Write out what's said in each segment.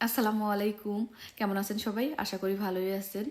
আসসালামু আলাইকুম। কেমন আছেন সবাই? আশা করি ভালোই আছেন।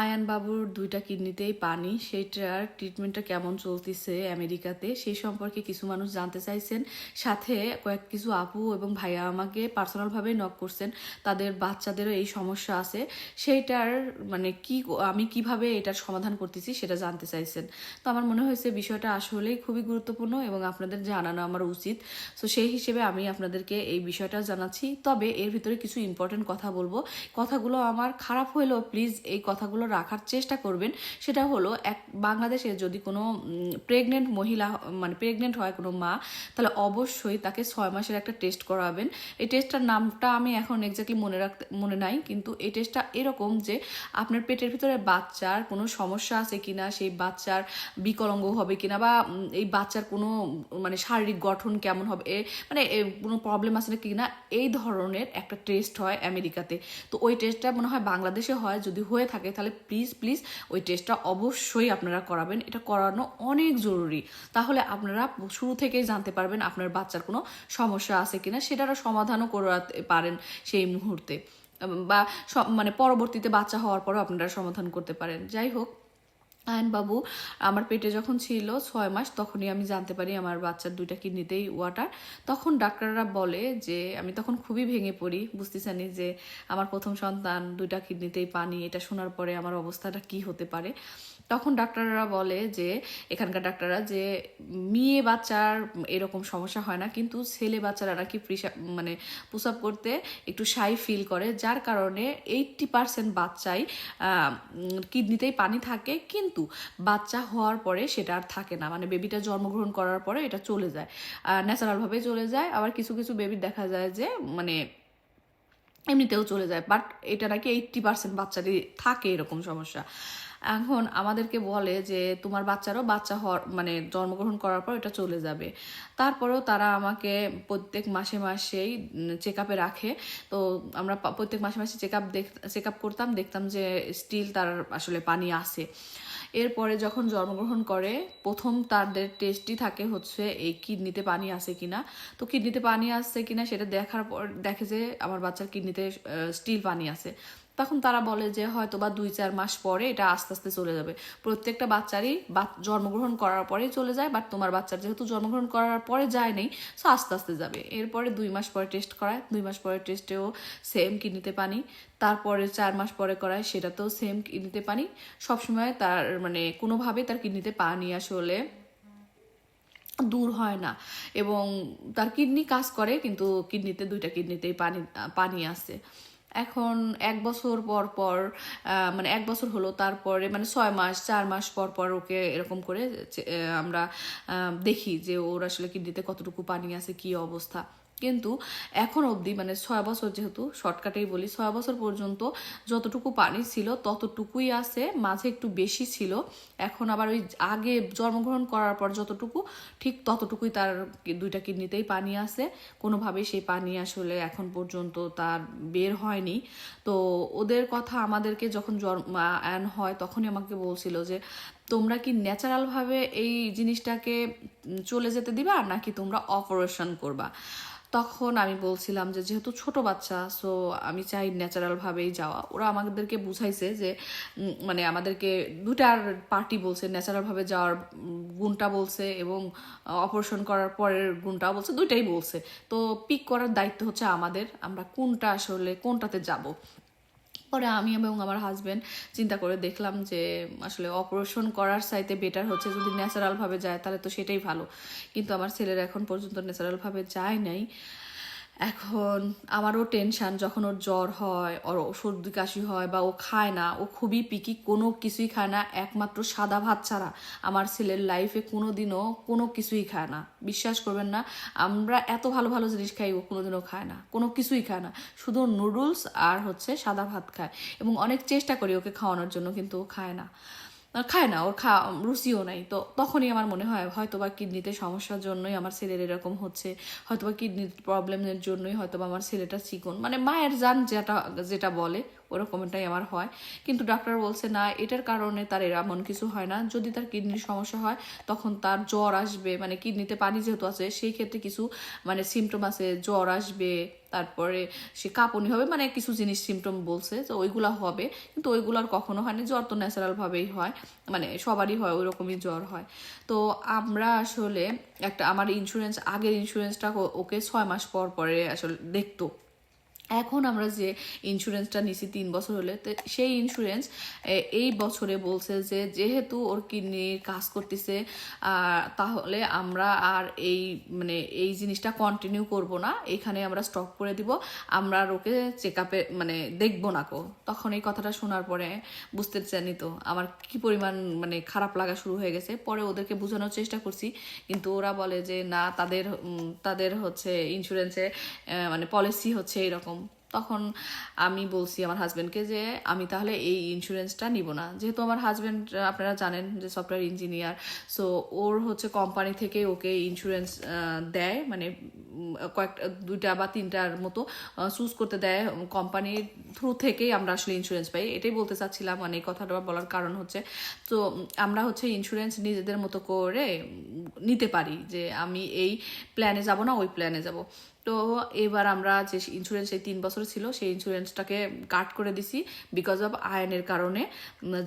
আয়ান বাবুর দুইটা কিডনিতেই পানি। সেইটার ট্রিটমেন্টটা কেমন চলতেছে আমেরিকাতে সেই সম্পর্কে কিছু মানুষ জানতে চাইছেন। সাথে কয়েক কিছু আপু এবং ভাইয়া আমাকে পার্সোনালভাবে নক করছেন। তাদের বাচ্চাদেরও এই সমস্যা আছে। সেইটার মানে কি, আমি কীভাবে এটার সমাধান করতেছি সেটা জানতে চাইছেন। তো আমার মনে হয়েছে বিষয়টা আসলেই খুবই গুরুত্বপূর্ণ এবং আপনাদের জানানো আমার উচিত। তো সেই হিসেবে আমি আপনাদেরকে এই বিষয়টা জানাচ্ছি। তবে এর ভিতরে কিছু ইম্পর্টেন্ট কথা বলব। কথাগুলো আমার খারাপ হলেও প্লিজ এই কথাগুলো রাখার চেষ্টা করবেন। সেটা হলো, এক বাংলাদেশে যদি কোনো প্রেগনেন্ট মহিলা মানে প্রেগনেন্ট হয় কোনো মা, তাহলে অবশ্যই তাকে ছয় মাসের একটা টেস্ট করাবেন। এই টেস্টটার নামটা আমি এখন এক্স্যাক্টলি মনে রাখতে, মনে নাই, কিন্তু এই টেস্টটা এরকম যে আপনার পেটের ভিতরে বাচ্চার কোনো সমস্যা আছে কিনা, সেই বাচ্চার বিকলঙ্গ হবে কিনা বা এই বাচ্চার কোনো মানে শারীরিক গঠন কেমন হবে মানে কোনো প্রবলেম আছে না কিনা, এই ধরনের একটা টেস্ট হয় আমেরিকাতে। তো ওই টেস্টটা মনে হয় বাংলাদেশে হয়, যদি হয়ে থাকে তাহলে প্লিজ প্লিজ ওই টেস্টটা অবশ্যই আপনারা করাবেন। এটা করানো অনেক জরুরি। তাহলে আপনারা শুরু থেকেই জানতে পারবেন আপনার বাচ্চার কোনো সমস্যা আছে কিনা, সেটারও সমাধানও করাতে পারেন সেই মুহূর্তে। বা মানে পরবর্তীতে বাচ্চা হওয়ার পরও আপনারা সমাধান করতে পারেন। যাই হোক। আয়ন বাবু আমার পেটে যখন ছিল ছয় মাস, তখনই আমি জানতে পারি আমার বাচ্চার দুইটা কিডনিতেই ওয়াটার তখন ডাক্তাররা বলে যে, আমি তখন খুবই ভেঙে পড়ি বুঝতেছানি যে, আমার প্রথম সন্তান দুইটা কিডনিতেই পানি, এটা শোনার পরে আমার অবস্থাটা কি হতে পারে? তখন ডাক্তাররা বলে যে, এখানকার ডাক্তাররা যে, মেয়ে বাচ্চার এরকম সমস্যা হয় না, কিন্তু ছেলে বাচ্চারা নাকি প্রিসা মানে পুষাপ করতে একটু সাই ফিল করে, যার কারণে এইটটি পার্সেন্ট বাচ্চাই কিডনিতেই পানি থাকে, কিন্তু বাচ্চা হওয়ার পরে সেটা আর থাকে না। মানে বেবিটা জন্মগ্রহণ করার পরে এটা চলে যায়। ন্যাচারালভাবে চলে যায়। আবার কিছু কিছু বেবির দেখা যায় যে মানে এমনিতেও চলে যায়। বাট এটা নাকি এইট্টি পার্সেন্ট বাচ্চারই থাকে এরকম সমস্যা। এখন আমাদেরকে বলে যে, তোমার বাচ্চারও বাচ্চা হওয়ার মানে জন্মগ্রহণ করার পর এটা চলে যাবে। তারপরেও তারা আমাকে প্রত্যেক মাসে মাসেই চেক আপে রাখে। তো আমরা প্রত্যেক মাসে মাসে চেক আপ দেখ চেক আপ করতাম, দেখতাম যে স্টিল তার আসলে পানি আসে এরপরে যখন জন্মগ্রহণ করে, প্রথম তাদের টেস্টই থাকে হচ্ছে, এই কিডনিতে পানি আছে কিনা। তো কিডনিতে পানি আসছে কিনা সেটা দেখার পর, দেখে যে আমার বাচ্চার কিডনিতে স্টিল পানি আছে। তখন তারা বলে যে হয়তো বা দুই চার মাস পরে এটা আস্তে আস্তে চলে যাবে। প্রত্যেকটা বাচ্চারই জন্মগ্রহণ করার পরেই চলে যায় বাট তোমার বাচ্চার যেহেতু জন্মগ্রহণ করার পরে যায় নেই সো আস্তে আস্তে যাবে। এরপরে দুই মাস পরে টেস্ট করায়, দুই মাস পরে টেস্টেও সেম কিডনিতে পানি। তারপরে চার মাস পরে করায়, সেটাতেও সেম কিডনিতে পানি। সবসময় তার মানে কোনোভাবেই তার কিডনিতে পানি আসলে দূর হয় না। এবং তার কিডনি কাজ করে, কিন্তু কিডনিতে, দুইটা কিডনিতেই পানি পানি আসে। এখন এক বছর পর পর মানে এক বছর হলো, তারপরে মানে ছয় মাস, চার মাস পর পর ওকে এরকম করে আমরা দেখি যে ওর আসলে কিডনিতে কতটুকু পানি আছে, কি অবস্থা। কিন্তু এখন অবধি মানে ছয় বছর যেহেতু শর্টকাটেই বলি, ছয় বছর পর্যন্ত যতটুকু পানি ছিল, ততটুকুই আছে, মাঝে একটু বেশি ছিল। এখন আবার ওই আগে জন্মগ্রহণ করার পর যতটুকু, ঠিক ততটুকুই তার দুইটা কিডনিতেই পানি আছে। কোনোভাবেই সেই পানি আসলে এখন পর্যন্ত তার বের হয়নি। তো ওদের কথা আমাদেরকে যখন জন্ম অ্যান হয়, তখনই আমাকে বলছিল যে, তোমরা কি ন্যাচারালভাবে এই জিনিসটাকে চলে যেতে দিবা, নাকি তোমরা অপারেশন করবা? তখন আমি বলছিলাম যে, যেহেতু ছোট বাচ্চা সো আমি চাই ন্যাচারালভাবেই যাওয়া। ওরা আমাদেরকে বুঝাইছে যে মানে আমাদেরকে দুটার পার্টি বলছে ন্যাচারালভাবে যাওয়ার গুণটা বলছে এবং অপারেশন করার পরের গুণটাও বলছে, দুইটাই বলছে। তো পিক করার দায়িত্ব হচ্ছে আমাদের, আমরা কোনটা আসলে কোনটাতে যাব। পরে আমি এবং আমার হাজব্যান্ড চিন্তা করে দেখলাম যে, আসলে অপারেশন করার চাইতে বেটার হচ্ছে যদি ন্যাচারালভাবে যায়, তাহলে তো সেটাই ভালো। কিন্তু আমার ছেলের এখন পর্যন্ত ন্যাচারালভাবে যায় নাই। এখন আমারও টেনশন যখন ওর জ্বর হয়, ওর সর্দি কাশি হয় বা ও খায় না, ও খুবই পিকি কোনো কিছুই খায় না, একমাত্র সাদা ভাত ছাড়া। আমার ছেলের লাইফে কোনো দিনও কোনো কিছুই খায় না। বিশ্বাস করবেন না, আমরা এত ভালো ভালো জিনিস খাই, ও কোনোদিনও খায় না, কোনো কিছুই খায় না। শুধু নুডলস আর হচ্ছে সাদা ভাত খায় এবং অনেক চেষ্টা করি ওকে খাওয়ানোর জন্য, কিন্তু ও খায় না। খায় না, ওর খা রুচিও নাই। তো তখনই আমার মনে হয় হয়তো বা কিডনিতে সমস্যার জন্যই আমার ছেলের এরকম হচ্ছে হয়তো বা কিডনির প্রবলেমের জন্যই হয়তো বা আমার ছেলেটা চিকন। মানে মায়ের যান যেটা যেটা বলে ওরকমটাই আমার হয়। কিন্তু ডাক্তার বলছে, না, এটার কারণে তার এমন কিছু হয় না। যদি তার কিডনির সমস্যা হয়, তখন তার জ্বর আসবে মানে কিডনিতে পানি যেহেতু আছে, সেই ক্ষেত্রে কিছু মানে সিমটম আছে, জ্বর আসবে, তারপরে সে কাঁপুনি হবে মানে কিছু জিনিস সিমটম বলছে, তো ওইগুলা হবে। কিন্তু ওইগুলার কখনো হয়নি, জ্বর তো ন্যাচারালভাবেই হয় মানে সবারই হয় ওই রকমই জ্বর হয়। তো আমরা আসলে একটা, আমার ইন্স্যুরেন্স আগের ইন্স্যুরেন্সটা ওকে ছয় মাস পর পরে আসলে দেখতো। এখন আমরা যে ইন্স্যুরেন্সটা নিছি তিন বছর হলে, তো সেই ইন্স্যুরেন্স এই বছরে বলছে যে যেহেতু ওর কিডনির কাজ করতেছে তাহলে আমরা আর এই মানে এই জিনিসটা কন্টিনিউ করব না। এখানে আমরা স্টপ করে দিব। আমরা আর ওকে চেক আপে মানে দেখব না কো। তখন এই কথাটা শোনার পরে বুঝতে চাইনি তো, আমার কি পরিমাণ মানে খারাপ লাগা শুরু হয়ে গেছে। পরে ওদেরকে বোঝানোর চেষ্টা করছি, কিন্তু ওরা বলে যে না, তাদের তাদের হচ্ছে ইন্স্যুরেন্সে মানে পলিসি হচ্ছে এরকম। তখন আমি বলছি আমার হাজব্যান্ডকে যে, আমি তাহলে এই ইন্স্যুরেন্সটা নিব না। যেহেতু আমার হাজব্যান্ড আপনারা জানেন যে সফটওয়্যার ইঞ্জিনিয়ার সো ওর হচ্ছে কোম্পানি থেকে ওকে ইন্স্যুরেন্স দেয় মানে কয়েকটা দুইটা বা তিনটার মতো চুজ করতে দেয় কোম্পানির থ্রু থেকেই আমরা আসলে ইন্স্যুরেন্স পাই। এটাই বলতে চাচ্ছিলাম মানে এই কথাটা বলার কারণ হচ্ছে, তো আমরা হচ্ছে ইন্স্যুরেন্স নিজেদের মতো করে নিতে পারি যে, আমি এই প্ল্যানে যাব না, ওই প্ল্যানে যাব। তো এবার আমরা যে ইন্স্যুরেন্স এই তিন বছর ছিল, সেই ইন্স্যুরেন্সটাকে কাট করে দিছি বিকজ অফ আয়নের কারণে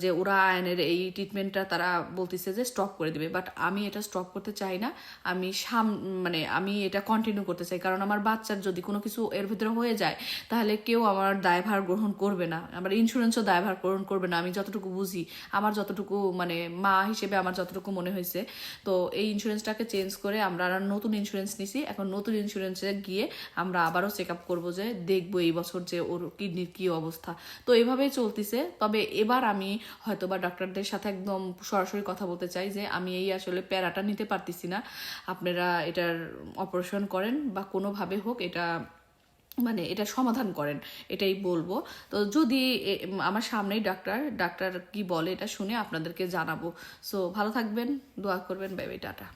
যে ওরা আয়নের এই ট্রিটমেন্টটা তারা বলতেছে যে স্টপ করে দেবে। বাট আমি এটা স্টপ করতে চাই না, আমি সাম মানে আমি এটা কন্টিনিউ করতে চাই। কারণ আমার বাচ্চার যদি কোনো কিছু এর ভিতরে হয়ে যায়, তাহলে কেউ আমার দায়ভার গ্রহণ করবে না। আমার ইন্স্যুরেন্সও দায়ভার গ্রহণ করবে না, আমি যতটুকু বুঝি। আমার যতটুকু মানে মা হিসেবে আমার যতটুকু মনে হয়েছে। তো এই ইন্স্যুরেন্সটাকে চেঞ্জ করে আমরা নতুন ইন্স্যুরেন্স নিছি। এখন নতুন ইন্স্যুরেন্সে গিয়ে আমরা আবারও চেক আপ করব যে দেখব এই বছর যে ওর কিডনির কি অবস্থা। তো এইভাবেই চলতেছে। তবে এবার আমি হয়তো বা ডাক্তারদের সাথে একদম সরাসরি কথা বলতে চাই যে আমি এই আসলে প্যারাটা নিতে পারতেছি না। আপনারা এটার অপারেশন করেন বা কোনোভাবে হোক এটা মানে এটা সমাধান করেন, এটাই বলব। তো যদি আমার সামনেই ডাক্তার ডাক্তার কি বলে এটা শুনে আপনাদেরকে জানাব। সো ভালো থাকবেন, দোয়া করবেন, বাই বাই, টাটা।